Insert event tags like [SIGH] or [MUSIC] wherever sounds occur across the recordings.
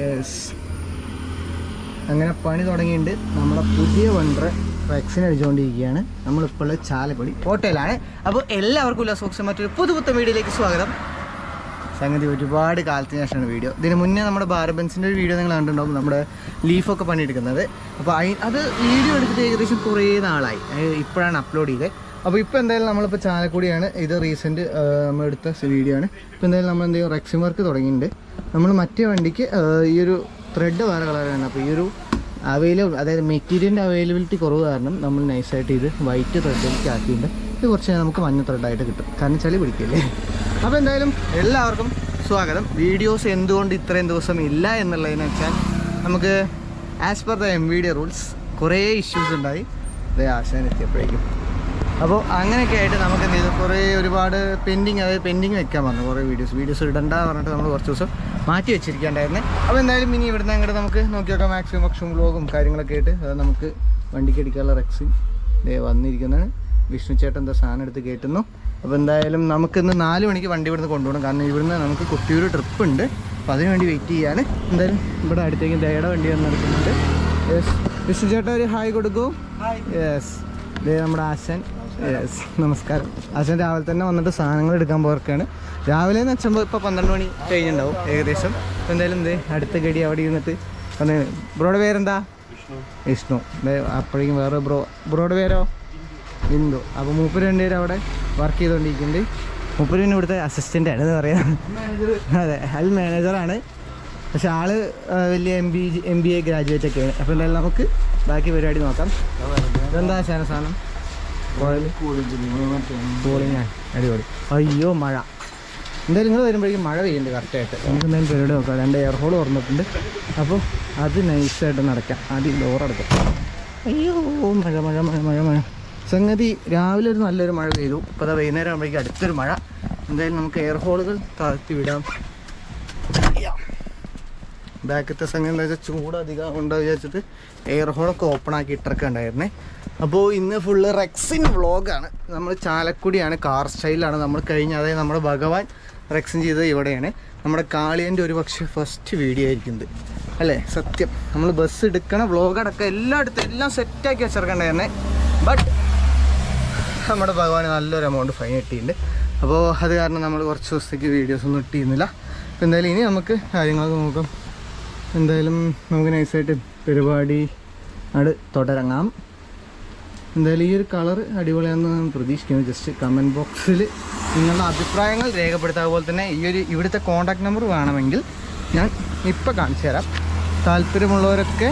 Yes അങ്ങനെ പണി തുടങ്ങിയിട്ടുണ്ട് നമ്മുടെ പുതിയ വണ്ടർ വാക്സിൻ അടിച്ചുകൊണ്ടിരിക്കുകയാണ് നമ്മളിപ്പോൾ ഉള്ള ചാലക്കുടി ഹോട്ടലാണ്. അപ്പോൾ എല്ലാവർക്കും ഉല്ലാസോക്സം മറ്റൊരു പുതു പുത്ത വീഡിയോയിലേക്ക് സ്വാഗതം. സംഗതി ഒരുപാട് കാലത്തിന് ശേഷമാണ് വീഡിയോ. ഇതിന് മുന്നേ നമ്മുടെ ബാരബൻസിന്റെ ഒരു വീഡിയോ നിങ്ങൾ കണ്ടിട്ടുണ്ടാവും. നമ്മുടെ ലീഫൊക്കെ പണിയെടുക്കുന്നത്. അപ്പോൾ അത് വീഡിയോ എടുത്തിട്ട് ഏകദേശം കുറേ നാളായി. ഇപ്പോഴാണ് അപ്ലോഡ് ചെയ്തത്. അപ്പോൾ ഇപ്പോൾ എന്തായാലും നമ്മളിപ്പോൾ ചാലക്കുടിയാണ്. ഇത് റീസെന്റ് നമ്മൾ എടുത്ത വീഡിയോ ആണ്. ഇപ്പോൾ എന്തായാലും നമ്മൾ എന്ത് ചെയ്യും? റെക്സിം വർക്ക് തുടങ്ങിയിട്ടുണ്ട്. നമ്മൾ മറ്റേ വണ്ടിക്ക് ഈ ഒരു ത്രെഡ് വേറെ കളറാണ് അപ്പോൾ ഈ ഒരു അവൈലബിൾ അതായത് മെറ്റീരിയലിന്റെ അവൈലബിലിറ്റി കുറവ് കാരണം നമ്മൾ നൈസായിട്ട് ഇത് വൈറ്റ് ത്രെഡിലേക്ക് ആക്കിയിട്ടുണ്ട്. ഇത് കുറച്ച് നമുക്ക് മഞ്ഞ ത്രെഡായിട്ട് കിട്ടും. കാരണം ചളി പിടിക്കില്ലേ? അപ്പോൾ എന്തായാലും എല്ലാവർക്കും സ്വാഗതം. വീഡിയോസ് എന്തുകൊണ്ട് ഇത്രയും ദിവസം ഇല്ല എന്നുള്ളതെന്ന് വെച്ചാൽ നമുക്ക് as per the M video rules കുറേ ഇഷ്യൂസ് ഉണ്ടായി. അതേ ആശാൻ എത്തിയപ്പോഴേക്കും. അപ്പോൾ അങ്ങനെയൊക്കെ ആയിട്ട് നമുക്ക് എന്ത് ചെയ്തു? കുറേ ഒരുപാട് പെൻഡിങ് അതായത് പെൻഡിങ് വെക്കാൻ പറഞ്ഞു കുറേ വീഡിയോസ് വീഡിയോസ് ഇടണ്ട പറഞ്ഞിട്ട് നമ്മൾ കുറച്ച് ദിവസം മാറ്റി വെച്ചിരിക്കേണ്ടായിരുന്നേ അപ്പോൾ എന്തായാലും ഇനി ഇവിടുന്ന് അങ്ങോട്ട് നമുക്ക് നോക്കി നോക്കാം മാക്സിമം പക്ഷും ബ്ലോഗും കാര്യങ്ങളൊക്കെ ആയിട്ട് അത് നമുക്ക് വണ്ടിക്ക് അടിക്കാനുള്ള റെക്സ് വന്നിരിക്കുന്നതാണ്. വിഷ്ണു ചേട്ടൻ എന്താ സാധനം എടുത്ത് കയറ്റുന്നു അപ്പോൾ എന്തായാലും നമുക്കിന്ന് നാല് മണിക്ക് വണ്ടി ഇവിടുന്ന് കൊണ്ടുപോകണം. കാരണം ഇവിടുന്ന് നമുക്ക് കുട്ടിയൊരു ട്രിപ്പ് ഉണ്ട്. അപ്പോൾ അതിന് വേണ്ടി വെയിറ്റ് ചെയ്യാണ്. എന്തായാലും ഇവിടെ അടുത്തേക്ക് ദയുടെ വണ്ടി വന്ന് നടക്കുന്നുണ്ട്. യെസ് വിഷ്ണു ചേട്ടൻ ഒരു ഹായ് കൊടുക്കൂ. യെസ് ദേ നമ്മുടെ ആശൻ. യെസ് നമസ്കാരം. അച്ഛൻ രാവിലെ തന്നെ വന്നിട്ട് സാധനങ്ങൾ എടുക്കാൻ പോർക്കാണ്. രാവിലെ എന്ന് വെച്ചപ്പോൾ ഇപ്പോൾ പന്ത്രണ്ട് മണി കഴിഞ്ഞിട്ടുണ്ടാവും ഏകദേശം. എന്തായാലും എന്ത് അടുത്ത ഗടി അവിടെ ഇരുന്നിട്ട് ഒന്ന് ബ്രോയുടെ പേരെന്താ? വിഷ്ണു. അപ്പോഴേക്കും വേറെ ബ്രോ. ബ്രോയുടെ പേരോ? ബിന്ദു. അപ്പോൾ മൂപ്പര് രണ്ടുപേരും അവിടെ വർക്ക് ചെയ്തുകൊണ്ടിരിക്കുന്നുണ്ട് മൂപ്പര് പിന്നെ ഇവിടുത്തെ അസിസ്റ്റന്റ് ആണ് എന്ന് പറയാം. അതെ അത് മാനേജറാണ് പക്ഷെ ആൾ വലിയ M B M B A graduate ഒക്കെയാണ്. അപ്പോൾ എന്തായാലും നമുക്ക് ബാക്കി പരിപാടി നോക്കാം. എന്താ സാധനം? അടിപൊളി. അയ്യോ മഴ. എന്തായാലും നിങ്ങൾ വരുമ്പോഴേക്കും മഴ പെയ്യുന്നുണ്ട് കറക്റ്റായിട്ട് നമുക്ക് എന്തായാലും പരിപാടി നോക്കാം. രണ്ട് എയർ ഹോൾ തുറന്നിട്ടുണ്ട്. അപ്പോൾ അത് നൈസായിട്ട് നടക്കാം. ആദ്യം ഡോർ അടക്കാം അയ്യോ മഴ മഴ മഴ മഴ മഴ. സംഗതി രാവിലെ ഒരു നല്ലൊരു മഴ പെയ്തു. ഇപ്പോൾ അതാ വൈകുന്നേരം ആകുമ്പോഴേക്കും അടുത്തൊരു മഴ. എന്തായാലും നമുക്ക് എയർ ഹോളുകൾ താഴ്ത്തി വിടാം. ബാക്കത്തെ സംഗതി എന്താ വെച്ചാൽ ചൂട് അധികം ഉണ്ടോ വിചാരിച്ചിട്ട് എയർ ഹോളൊക്കെ ഓപ്പൺ ആക്കി ഇട്ടൊക്കെ ഉണ്ടായിരുന്നേ അപ്പോൾ ഇന്ന് ഫുള്ള് റെക്സിൻ വ്ളോഗാണ്. നമ്മൾ ചാലക്കുടിയാണ് കാർ സ്റ്റൈലാണ് നമ്മൾ കഴിഞ്ഞ. അതായത് നമ്മുടെ ഭഗവാൻ റെക്സിൻ ചെയ്തത് ഇവിടെയാണ്. നമ്മുടെ കാളിയന്റെ ഒരു പക്ഷേ ഫസ്റ്റ് വീഡിയോ ആയിരിക്കുന്നത് അല്ലേ? സത്യം. നമ്മൾ ബസ് എടുക്കണം വ്ളോഗ് അടക്കം എല്ലായിടത്തും എല്ലാം സെറ്റാക്കി വെച്ചിറക്കണ്ടായിരുന്നേ ബട്ട് നമ്മുടെ ഭഗവാൻ നല്ലൊരു എമൗണ്ട് ഫൈൻ കിട്ടിയിട്ടുണ്ട്. അപ്പോൾ അത് കാരണം നമ്മൾ കുറച്ച് ദിവസത്തേക്ക് വീഡിയോസ് ഒന്നും ഇട്ടിരുന്നില്ല. അപ്പോൾ എന്തായാലും ഇനി നമുക്ക് കാര്യങ്ങളൊക്കെ നോക്കാം. എന്തായാലും നമുക്ക് നൈസായിട്ട് പരിപാടി അത് തുടരങ്ങാം എന്തായാലും ഈ ഒരു കളർ അടിപൊളിയാണെന്ന് പ്രതീക്ഷിക്കുന്നു. ജസ്റ്റ് കമന്റ് ബോക്സിൽ നിങ്ങളുടെ അഭിപ്രായങ്ങൾ രേഖപ്പെടുത്താൻ അതുപോലെ തന്നെ ഈ ഒരു ഇവിടുത്തെ കോൺടാക്ട് നമ്പർ വേണമെങ്കിൽ ഞാൻ ഇപ്പോൾ കാണിച്ചു തരാം. താല്പര്യമുള്ളവരൊക്കെ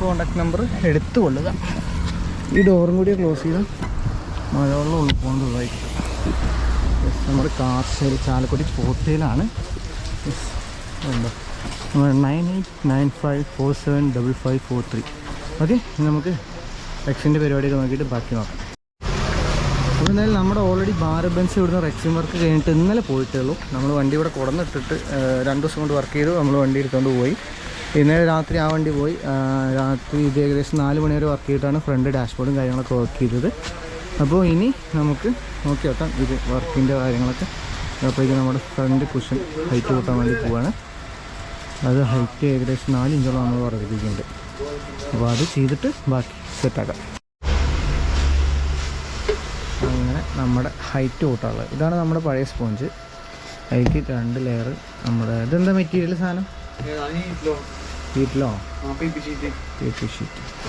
കോൺടാക്ട് നമ്പർ എടുത്തു കൊള്ളുക ഈ ഡോറും കൂടി ക്ലോസ് ചെയ്താൽ മഴവെള്ളം ഉള്ളിൽ പോകുന്നതായിരിക്കും നമ്മുടെ കാർഷേരി ചാലക്കുടി ഉണ്ടോ nine eight nine five four seven double five four three okay നമുക്ക് റെക്സിന്റെ പരിപാടിയൊക്കെ നോക്കിയിട്ട് ബാക്കി നോക്കാം. അപ്പോൾ എന്തായാലും നമ്മുടെ ഓൾറെഡി ബാരബൻസ് ഇവിടുന്ന് റെക്സിൻ വർക്ക് കഴിഞ്ഞിട്ട് ഇന്നലെ പോയിട്ടേ ഉള്ളൂ നമ്മൾ വണ്ടി ഇവിടെ കുടന്നിട്ടിട്ട് രണ്ട് ദിവസം കൊണ്ട് വർക്ക് ചെയ്തു. നമ്മൾ വണ്ടി എടുത്തുകൊണ്ട് പോയി. ഇന്നലെ രാത്രി ആ വണ്ടി പോയി. രാത്രി ഇത് ഏകദേശം നാല് മണി വരെ വർക്ക് ചെയ്തിട്ടാണ് ഫ്രണ്ട് ഡാഷ്ബോർഡും കാര്യങ്ങളൊക്കെ വർക്ക് ചെയ്തത്. അപ്പോൾ ഇനി നമുക്ക് നോക്കി വെക്കാം ഇത് വർക്കിന്റെ കാര്യങ്ങളൊക്കെ. അപ്പോഴേക്കും നമ്മുടെ ഫ്രണ്ട് കുഷൻ ഹൈറ്റ് കൂട്ടാൻ വേണ്ടി പോവാണ്. അത് ഹൈറ്റ് ഏകദേശം നാല് ഇഞ്ചോളം നമ്മൾ വർദ്ധിപ്പിക്കുന്നുണ്ട്. അപ്പോൾ അത് ചെയ്തിട്ട് ബാക്കി സെറ്റാക്കാം. അങ്ങനെ നമ്മുടെ ഹൈറ്റ് കൂട്ടാനുള്ളത് ഇതാണ് നമ്മുടെ പഴയ സ്പോഞ്ച് അതിലേക്ക് രണ്ട് ലെയർ നമ്മുടെ ഇതെന്താ മെറ്റീരിയൽ സാധനം? വീട്ടിലോ ഷീറ്റ്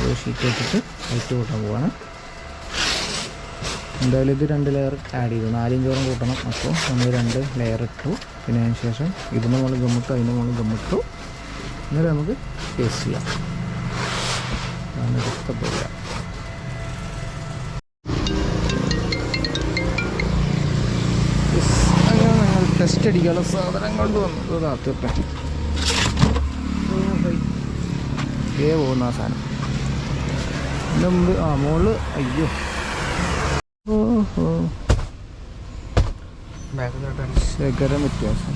ഒരു ഷീറ്റ് വെച്ചിട്ട് ഹൈറ്റ് കൂട്ടാൻ പോവാണ്. എന്തായാലും ഇത് രണ്ട് ലെയർ ആഡ് ചെയ്തു. നാലിഞ്ചോറും കൂട്ടണം. അപ്പോൾ നമ്മൾ രണ്ട് ലെയർ ഇട്ടു. പിന്നെ അതിന് ശേഷം ഇതിന് മുകളിൽ ഗമ്മിട്ടു അതിന് മുകളിൽ ഗമ്മിട്ടു എന്നിട്ട് നമുക്ക് ടേസ്റ്റ് ചെയ്യാം. ഇഷ്ടപ്പെടുക അങ്ങനെ ഞങ്ങൾ ടെസ്റ്റ് അടിക്കാനുള്ള സാധനം കൊണ്ട് വന്നത് താത്തിട്ടെ ഏ പോകുന്ന ആ സാധനം. മുമ്പ് ആ മോൾ അയ്യോ. ശേഖരം വ്യത്യാസം.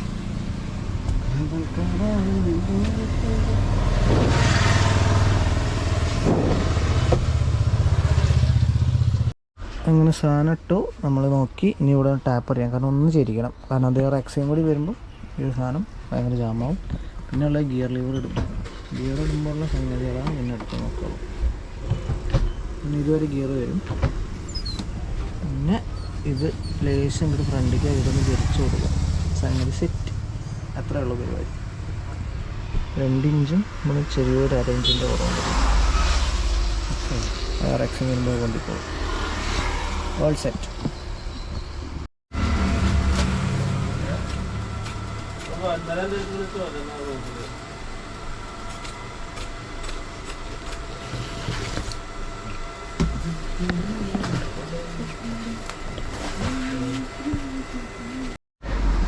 അങ്ങനെ സാധനം ഇട്ടു. നമ്മൾ നോക്കി. ഇനി ഇവിടെ ടാപ്പ് അറിയാം കാരണം ഒന്ന് ശരിക്കണം. കാരണം അത് റെക്സയും കൂടി വരുമ്പോൾ ഈ സാധനം ഭയങ്കര ജാമാവും പിന്നെയുള്ള ഗിയർ ലീവർ ഇടും. ഗിയർ ഇടുമ്പോഴുള്ള സംഗതികളാണ് പിന്നെ എടുത്ത് നോക്കുള്ളൂ പിന്നെ ഇതുവരെ ഗിയർ വരും. പിന്നെ ഇത് ലേശം ഇങ്ങോട്ട് ഫ്രണ്ടിലേക്ക് ഇവിടുന്ന് തിരിച്ചു കൊടുക്കും. സംഗതി സെറ്റ് അത്രേ ഉള്ളൂ പരിപാടി. രണ്ടിഞ്ചും നമ്മൾ ചെറിയൊരു അരയിഞ്ചിന്റെ കുറവുണ്ട് വേറെ എക്സ് വരുമ്പോൾ കൊണ്ടിപ്പോകും ഓൾ സെറ്റ്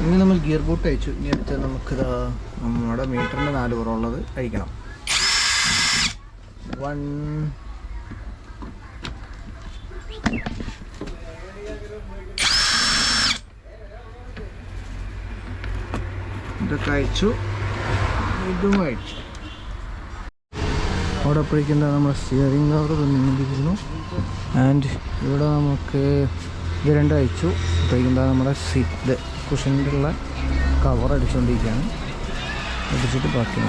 ഇനി നമ്മൾ ഗിയർ ബോട്ട് അയച്ചു. ഇനി അടുത്ത് നമുക്കിത് നമ്മുടെ മീറ്ററിന്റെ നാല് കുറവുള്ളത് അഴിക്കണം. വൺ അയച്ചു ഇതും കഴിച്ചു അവിടെ അപ്പോഴേക്കും നമ്മൾ സ്റ്റിയറിംഗ് കവർ നീന്തിയിരുന്നു ആൻഡ് ഇവിടെ നമുക്ക് ഇത് രണ്ട് അയച്ചു എന്താ നമ്മുടെ സീറ്റ് കുഷന്റെ ഉള്ള കവർ അടിച്ചുകൊണ്ടിരിക്കുകയാണ് അടിച്ചിട്ട് ബാക്കി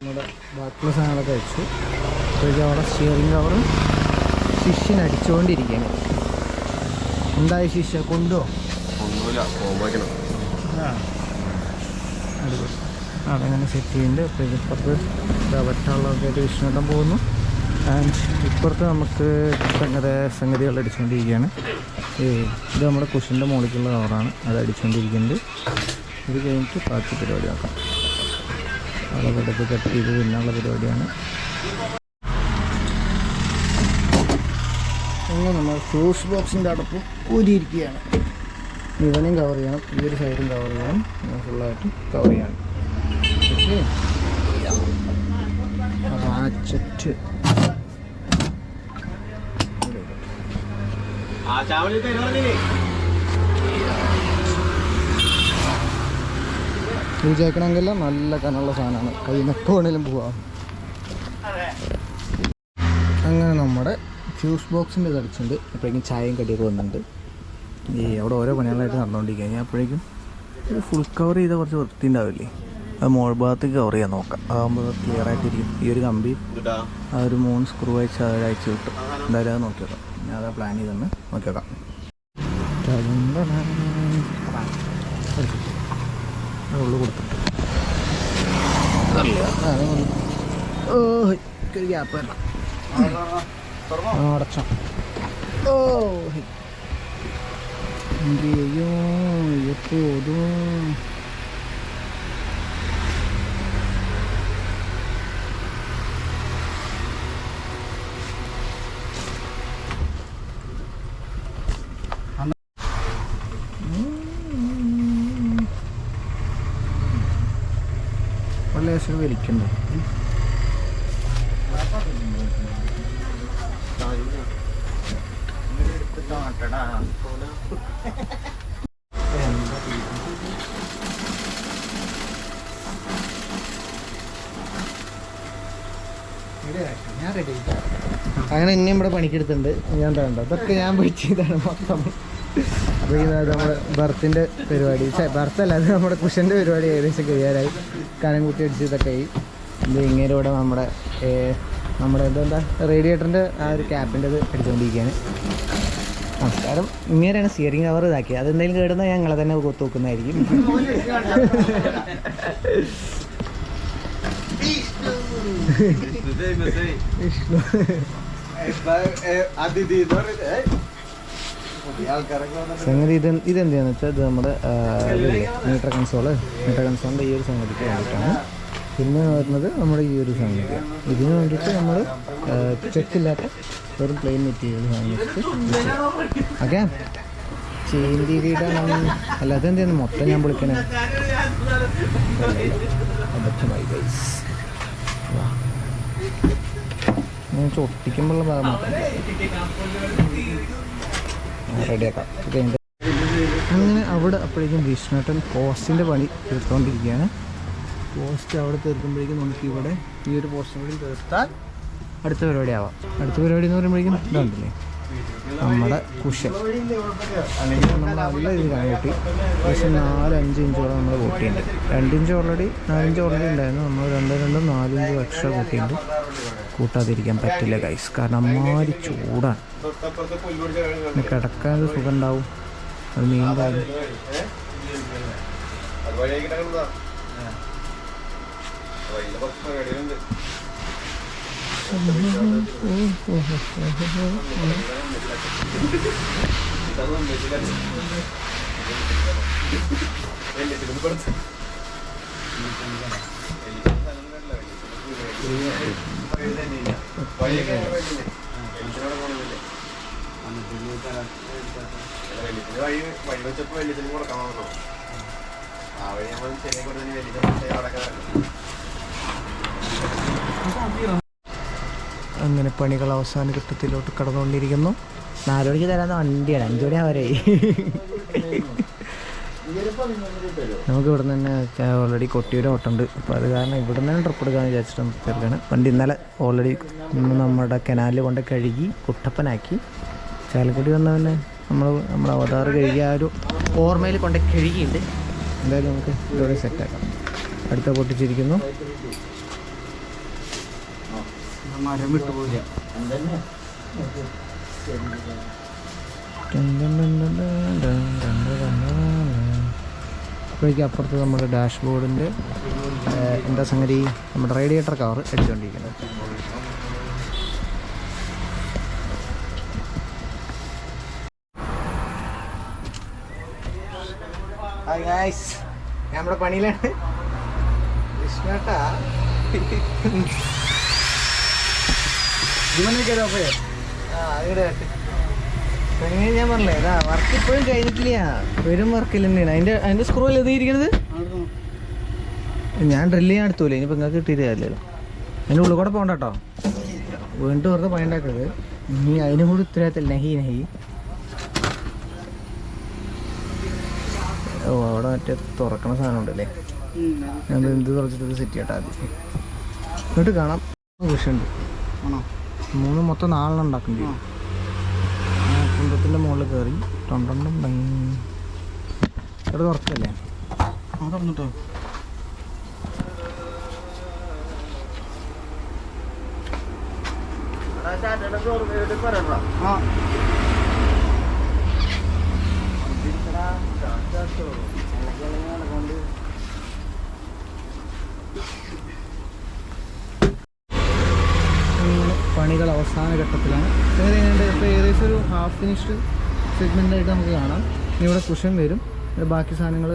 നമ്മുടെ ബാക്കിയുള്ള സാധനങ്ങളൊക്കെ അയച്ചു അപ്പോഴേക്കും അവിടെ സ്റ്റിയറിംഗ് കവർ ശിഷ്യൻ അടിച്ചുകൊണ്ടിരിക്കുകയാണ് എന്തായി ശിഷ്യ? കൊണ്ടോ? ഒന്നുമില്ല അതങ്ങനെ സെറ്റ് ചെയ്യുന്നുണ്ട് അപ്പോൾ ഇതിപ്പുറത്ത് വറ്റാളൊക്കെ ആയിട്ട് വിഷ്ണുട്ടം പോകുന്നു. ആൻഡ് ഇപ്പുറത്ത് നമുക്ക് സംഗതി സംഗതികൾ അടിച്ചുകൊണ്ടിരിക്കുകയാണ് ഇത് നമ്മുടെ കുഷിന്റെ മുകളിലേക്കുള്ള കവറാണ്. അത് അടിച്ചുകൊണ്ടിരിക്കുന്നുണ്ട് ഇത് കഴിഞ്ഞിട്ട് ബാക്കി പരിപാടി നോക്കാം അളവെടുത്ത് കട്ട് ചെയ്ത് പിന്നുള്ള പരിപാടിയാണ്. അങ്ങനെ നമ്മൾ ഫ്യൂസ് ബോക്സിന്റെ അടപ്പ് ഊരിയിരിക്കുകയാണ്. ഇവനെയും കവർ ചെയ്യണം. ഈ ഒരു സൈഡും കവർ ചെയ്യണം. ഫുള്ളായിട്ട് കവർ ചെയ്യണം. ഓക്കെ റാച്ചറ്റ് വിചാരിക്കണമെങ്കിൽ നല്ല കനുള്ള സാധനമാണ്. കൈ നെക്ക് വേണേലും പോവാം. അങ്ങനെ നമ്മുടെ ഫ്യൂസ് ബോക്സിന്റെ ഇത് അടിച്ചിട്ടുണ്ട് അപ്പോഴേക്കും ചായയും കടിയൊക്കെ വന്നിട്ടുണ്ട്. ഈ അവിടെ ഓരോ പണികളായിട്ട് നടന്നുകൊണ്ടിരിക്കുക ഞാൻ അപ്പോഴേക്കും ഒരു ഫുൾ കവർ ചെയ്ത കുറച്ച് വൃത്തി ഉണ്ടാവില്ലേ? അത് മോൾ ഭാഗത്തേക്ക് കവർ ചെയ്യാൻ നോക്കാം. അതാകുമ്പോൾ ക്ലിയർ ആയിട്ടിരിക്കും. ഈ ഒരു കമ്പി ഇതാ ആ ഒരു മൂന്ന് സ്ക്രൂ അയച്ച് അത് അയച്ച് കിട്ടും എന്തായാലും അത് നോക്കി ഞാൻ അതാ പ്ലാൻ ചെയ്തെന്ന് നോക്കി അത് ഉള്ളു ഓ ഗ്യാപ്പ് ആ, അടച്ചോ ഓ അയ്യോ എപ്പോഴും ലേശം വലിക്കണ്ടോ അങ്ങനെ ഇനിയും ഇവിടെ പണിക്കെടുത്തുണ്ട് ഞാൻ തരണ്ട അതൊക്കെ ഞാൻ പോയി ചെയ്താണ് മൊത്തം. നമ്മുടെ ബർത്തിന്റെ പരിപാടി. ബർത്ത് അല്ല അത് നമ്മുടെ കുഷന്റെ പരിപാടി ഏകദേശം കഴിയാറായി. കനം കുത്തി അടിച്ച് ഇതൊക്കെ ഇത് നമ്മുടെ നമ്മുടെ ഇതെന്താ? റേഡിയേറ്ററിന്റെ ആ ഒരു ക്യാപ്പിന്റെ ഇത് അടിച്ചുകൊണ്ടിരിക്കുകയാണ് നമസ്കാരം ഇങ്ങനെയാണ് സ്റ്റിയറിംഗ് കവർ ഇതാക്കിയത്. അതെന്തെങ്കിലും കേടുന്ന ഞങ്ങളെ തന്നെ കൊത്തു വെക്കുന്നതായിരിക്കും. വിഷ്ണു. സംഗതി ഇത് ഇതെന്താണെന്ന് വെച്ചാൽ ഇത് നമ്മുടെ മീറ്റർ കൺസോൾ മീറ്റർ കൺസോളിന്റെ ഈ ഒരു സംഗതിക്ക് വേണ്ടിയിട്ടാണ്. പിന്നെ വരുന്നത് നമ്മുടെ ഈ ഒരു സാധനം ഇതിന് വേണ്ടിയിട്ട് നമ്മൾ ചെക്കില്ലാത്ത വെറും പ്ലെയിൻ മെറ്റീരിയൽ വാങ്ങിച്ചിട്ട് ഓക്കെ ചെയിൻ രീതിയുടെ അല്ല അതെന്താണ് മൊത്തം ഞാൻ വിളിക്കണേ. അബദ്ധമായി ഗൈസ് ചൊട്ടിക്കുമ്പോഴുള്ള ഭാഗം റെഡിയാക്കാം അങ്ങനെ അവിടെ അപ്പോഴേക്കും വിഷ്ണുട്ടൻ പോസ്റ്റിന്റെ പണി തീർത്തുകൊണ്ടിരിക്കുകയാണ് പോസ്റ്റ് അവിടെ തീർക്കുമ്പോഴേക്കും നമുക്ക് ഇവിടെ ഈ ഒരു പോസ്റ്റ് കൂടി തീർത്താൽ അടുത്ത പരിപാടി ആവാം. അടുത്ത പരിപാടി എന്ന് പറയുമ്പോഴേക്കും നമ്മുടെ കുഷൻ. നമ്മൾ നല്ല രീതിയിലാണ് കൂട്ടി ഏകദേശം നാല് അഞ്ച് ഇഞ്ചോളം നമ്മൾ കൂട്ടിയിട്ടുണ്ട് രണ്ടിഞ്ച് ഓൾറെഡി നാലിഞ്ച് ഓൾറെഡി ഉണ്ടായിരുന്നു. നമ്മൾ രണ്ടും രണ്ടും നാലിഞ്ച് എക്സ്ട്രാ കൂട്ടിയിട്ടുണ്ട് കൂട്ടാതിരിക്കാൻ പറ്റില്ല ഗൈസ് കാരണം അമ്മാതിരി ചൂടാണ്. കിടക്കാൻ സുഖം ഉണ്ടാവും. അത് മെയിൻ കാര്യം. വഴി വഴി വെച്ചപ്പോ വെല്ലിച്ചിന് കൊടുക്കാൻ വന്നോ ആ വഴി നമ്മൾ ചെന്നൈ കൊടുത്തതിന് വലിയ അവിടെ അങ്ങനെ പണികൾ അവസാന ഘട്ടത്തിലോട്ട് കടന്നുകൊണ്ടിരിക്കുന്നു. നാല് മണിക്ക് തരാന്ന് വണ്ടിയാണ്. അഞ്ചു മണി അവരെ നമുക്ക് ഇവിടെ നിന്ന് തന്നെ ഓൾറെഡി കൊട്ടിയുടെ ഓട്ടമുണ്ട് അപ്പോൾ അത് കാരണം ഇവിടെ നിന്ന് ട്രിപ്പ് എടുക്കാമെന്ന് വിചാരിച്ചിട്ട് തീർക്കാണ് വണ്ടി ഇന്നലെ ഓൾറെഡി നമ്മുടെ കനാലിൽ കൊണ്ട് കഴുകി കുട്ടപ്പനാക്കി. ചാലക്കുടി വന്നവനെ നമ്മൾ നമ്മുടെ അവതാറ് കഴുകി ആ ഒരു ഓർമ്മയിൽ കൊണ്ട് കഴുകിയിട്ട് എന്തായാലും നമുക്ക് ഇതോടെ സെറ്റാക്കാം അടുത്ത പൊട്ടിച്ചിരിക്കുന്നു. മരം വിട്ടുപോയില്ല അപ്പോഴേക്കും അപ്പുറത്ത് നമ്മുടെ ഡാഷ് ബോർഡിന്റെ എന്താ സംഗതി? നമ്മുടെ റേഡിയേറ്റർ കവർ അടിച്ചുകൊണ്ടിരിക്കുന്നത് നമ്മുടെ പണിയിലാണ്. വിഷ്ണുട്ടാ. അങ്ങനെ ഞാൻ പറഞ്ഞില്ലേ ഇതാ വർക്ക് ഇപ്പോഴും കഴിഞ്ഞിട്ടില്ല. വരും വർക്കിൽ തന്നെയാണ്. അതിന്റെ അതിന്റെ സ്ക്രൂ അല്ലേ എഴുതിയിരിക്കണത് ഞാൻ ഡ്രില്ല് ചെയ്യാൻ എടുത്തൂലേ ഇനിയിപ്പോൾ നിങ്ങൾക്ക് കിട്ടിയിട്ട് കാര്യമില്ലല്ലോ. അതിന്റെ ഉള്ളിൽ കൂടെ പോകണ്ട കേട്ടോ. വീണ്ടും വെറുതെ പണിയുണ്ടാക്കരുത് ഇനി അതിനും കൂടി ഉത്തരവാദിത്തം നഹി നഹി ഓ അവിടെ മറ്റേ തുറക്കണ സാധനം ഉണ്ടല്ലേ? ഞാൻ എന്ത് തുറച്ചിട്ട് സെറ്റ് ചെയ്യട്ടെ ആദ്യം. എന്നിട്ട് കാണാം. വിഷയമുണ്ട് ആണോ? മൂന്ന് മൊത്തം നാലെണ്ണം ഉണ്ടാക്കേണ്ടി വരും കുന്തത്തിന്റെ മുകളിൽ കയറി ടൊണ്ടം ഇവിടെ തുറക്കല്ലേ? ആ തുറന്നിട്ടോ. ആ. പണികൾ അവസാന ഘട്ടത്തിലാണ്. ഏകദേശം ഇപ്പോൾ ഏകദേശം ഒരു ഹാഫ് ഫിനിഷ്ഡ് സെഗ്മെന്റായിട്ട് നമുക്ക് കാണാം. ഇവിടെ കുഷൻ വരും. ബാക്കി സാധനങ്ങൾ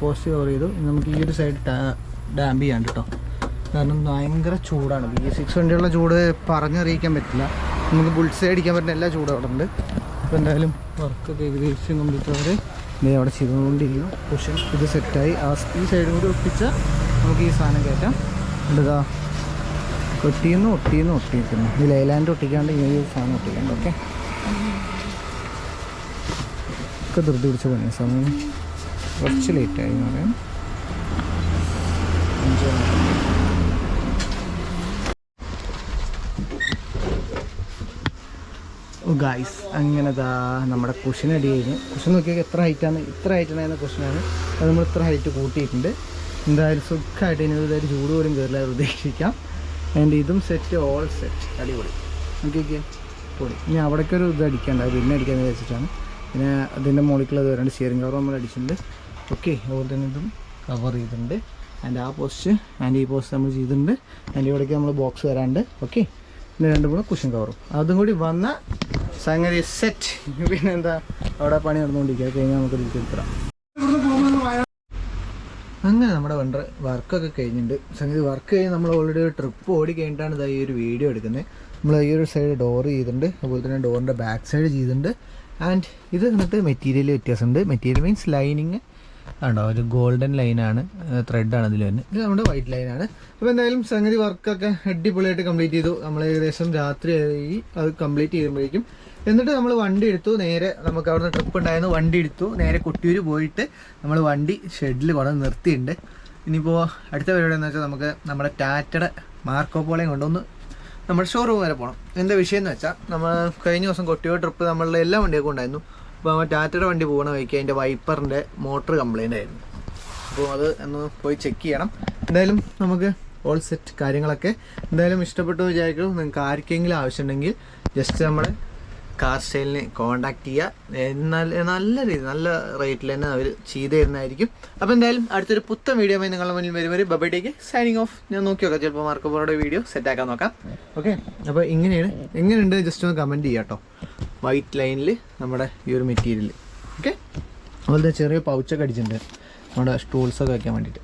പോസ്റ്റ് കവർ ചെയ്തു. നമുക്ക് ഈ ഒരു സൈഡ് ഡാമ്പ് ചെയ്യാണ്ട് കേട്ടോ. കാരണം ഭയങ്കര ചൂടാണ്. ബി സിക്സ് വണ്ടിയുള്ള ചൂട് പറഞ്ഞറിയിക്കാൻ പറ്റില്ല. നമുക്ക് ബുൾസ് അടിക്കാൻ പറ്റുന്ന എല്ലാ ചൂടും അവിടെ ഉണ്ട്. അപ്പോൾ എന്തായാലും വർക്കൊക്കെ ഏകദേശം കംപ്ലീറ്റ് അവരെ ഇതേ അവിടെ ചെയ്തുകൊണ്ടിരിക്കുന്നു. കുഷൻ ഇത് സെറ്റായി ആ ഈ സൈഡും കൂടി ഒപ്പിച്ചാൽ നമുക്ക് ഈ സാധനം കയറ്റാം. ഇതാ ഒട്ടിയുന്നു ഒട്ടിയുന്നു ഒട്ടിയിരിക്കുന്നു. ഈ ലൈലാൻഡ് ഒട്ടിക്കാണ്ട് ഈ ഒരു സാധനം ഒട്ടിക്കാണ്ട് ഓക്കെ ഒക്കെ ധൃതി പിടിച്ച പണി സമയം കുറച്ച് ലേറ്റായി എന്ന് പറയാം. ഗായ്സ് അങ്ങനെതാ നമ്മുടെ കുഷൻ കഴിഞ്ഞു കുഷൻ നോക്കിയാൽ എത്ര ഹൈറ്റാണ് ഇത്ര ഹൈറ്റ് ഉണ്ടായിരുന്ന കുഷനാണ് അത് നമ്മൾ ഇത്ര ഹൈറ്റ് കൂട്ടിയിട്ടുണ്ട്. എന്തായാലും സുഖമായിട്ട് ഇനി ഇതായാലും ചൂട് പോലും കയറില്ല പ്രതീക്ഷിക്കാം ആൻഡ് ഇതും സെറ്റ് ഓൾ സെറ്റ് അടിപൊളി. നോക്കിയൊക്കെ പൊളി. ഇനി അവിടേക്ക് ഒരു ഇത് അടിക്കേണ്ട. പിന്നെ അടിക്കാൻ വിചാരിച്ചിട്ടാണ്. പിന്നെ അതിന്റെ മുകളിൽ വരാണ്ട് സ്റ്റിയറിംഗ് കവർ നമ്മൾ അടിച്ചിട്ടുണ്ട്. ഓക്കെ അതുപോലെ തന്നെ ഇതും കവർ ചെയ്തിട്ടുണ്ട്. ആൻഡ് ആ പോസ്റ്റ് ആൻഡ് ഈ പോസ്റ്റ് നമ്മൾ ചെയ്തിട്ടുണ്ട്. ആൻഡ് ഇവിടേക്ക് നമ്മൾ ബോക്സ് വരാണ്ട്. ഓക്കെ പിന്നെ രണ്ട് മൂന്ന് കുഷൻ കവറും അതും കൂടി വന്ന സംഗതി സെറ്റ് [LAUGHS] പിന്നെ എന്താ അവിടെ പണി നടന്നുകൊണ്ടിരിക്കുക. കഴിഞ്ഞാൽ നമുക്ക് തിരിച്ചെടുത്തരാം അങ്ങനെ നമ്മുടെ വണ്ടർ വർക്കൊക്കെ കഴിഞ്ഞിട്ടുണ്ട്. സംഗതി വർക്ക് കഴിഞ്ഞ് നമ്മൾ ഓൾറെഡി ഒരു ട്രിപ്പ് ഓടി കഴിഞ്ഞിട്ടാണ് ഇതായി ഒരു വീഡിയോ എടുക്കുന്നത് നമ്മൾ ഈ ഒരു സൈഡ് ഡോർ ചെയ്തിട്ടുണ്ട്. അതുപോലെ തന്നെ ഡോറിന്റെ ബാക്ക് സൈഡ് ചെയ്തിട്ടുണ്ട്. ആൻഡ് ഇത് എന്നിട്ട് മെറ്റീരിയൽ വ്യത്യാസമുണ്ട്. മെറ്റീരിയൽ മീൻസ് ലൈനിങ് ആണോ? ഒരു ഗോൾഡൻ ലൈനാണ് ത്രെഡാണ് ഇതിൽ വരുന്നത് ഇത് നമ്മുടെ വൈറ്റ് ലൈനാണ് അപ്പോൾ എന്തായാലും സംഗതി വർക്കൊക്കെ അടിപൊളിയായിട്ട് കംപ്ലീറ്റ് ചെയ്തു. നമ്മൾ ഏകദേശം രാത്രി അത് കംപ്ലീറ്റ് ചെയ്യുമ്പോഴേക്കും എന്നിട്ട് നമ്മൾ വണ്ടി എടുത്തു. നേരെ നമുക്ക് അവിടുന്ന് ട്രിപ്പ് ഉണ്ടായിരുന്നു. വണ്ടി എടുത്തു. നേരെ കൊട്ടിയൂർ പോയിട്ട് നമ്മൾ വണ്ടി ഷെഡിൽ കൊണ്ടുവന്ന് നിർത്തിയിട്ടുണ്ട്. ഇനിയിപ്പോൾ അടുത്ത പരിപാടി എന്ന് വെച്ചാൽ നമുക്ക് നമ്മുടെ ടാറ്റയുടെ മാർക്കോ പോളയും കൊണ്ടൊന്ന് നമ്മൾ ഷോറൂം വരെ പോകണം എന്താ വിഷയം എന്ന് വെച്ചാൽ നമ്മൾ കഴിഞ്ഞ ദിവസം കൊട്ടിയൂർ ട്രിപ്പ് നമ്മളുടെ എല്ലാ വണ്ടിയൊക്കെ ഉണ്ടായിരുന്നു. അപ്പോൾ നമ്മൾ ടാറ്റയുടെ വണ്ടി പോകുന്ന വഴിക്ക് അതിന്റെ വൈപ്പറിന്റെ മോട്ടർ കംപ്ലൈന്റ് ആയിരുന്നു. അപ്പോൾ അത് ഒന്ന് പോയി ചെക്ക് ചെയ്യണം. എന്തായാലും നമുക്ക് ഓൾ സെറ്റ് കാര്യങ്ങളൊക്കെ എന്തായാലും ഇഷ്ടപ്പെട്ടു വിചാരിക്കും നിങ്ങൾക്ക് ആർക്കെങ്കിലും ആവശ്യമുണ്ടെങ്കിൽ ജസ്റ്റ് നമ്മുടെ കാർ സ്റ്റൈലിനെ കോണ്ടാക്ട് ചെയ്യുക. എന്നാൽ നല്ല രീതി നല്ല റേറ്റിൽ തന്നെ അവർ ചെയ്ത് തരുന്നതായിരിക്കും. അപ്പോൾ എന്തായാലും അടുത്തൊരു പുത്തൻ വീഡിയോ നിങ്ങളുടെ മുന്നിൽ വരും വരെ ബബഡേക്ക് സൈനിങ് ഓഫ് ഞാൻ നോക്കി നോക്കാം ചിലപ്പോൾ മാർക്ക് പോറുടെ വീഡിയോ സെറ്റാക്കാൻ നോക്കാം. ഓക്കെ അപ്പോൾ ഇങ്ങനെയാണ് എങ്ങനെയുണ്ട് ജസ്റ്റ് ഒന്ന് കമന്റ് ചെയ്യാം കേട്ടോ വൈറ്റ് ലൈനിൽ നമ്മുടെ ഈ ഒരു മെറ്റീരിയൽ ഓക്കെ അതുപോലെ ചെറിയ പൗച്ചൊക്കെ അടിച്ചിട്ടുണ്ട്. നമ്മുടെ സ്റ്റൂൾസൊക്കെ വയ്ക്കാൻ വേണ്ടിയിട്ട്.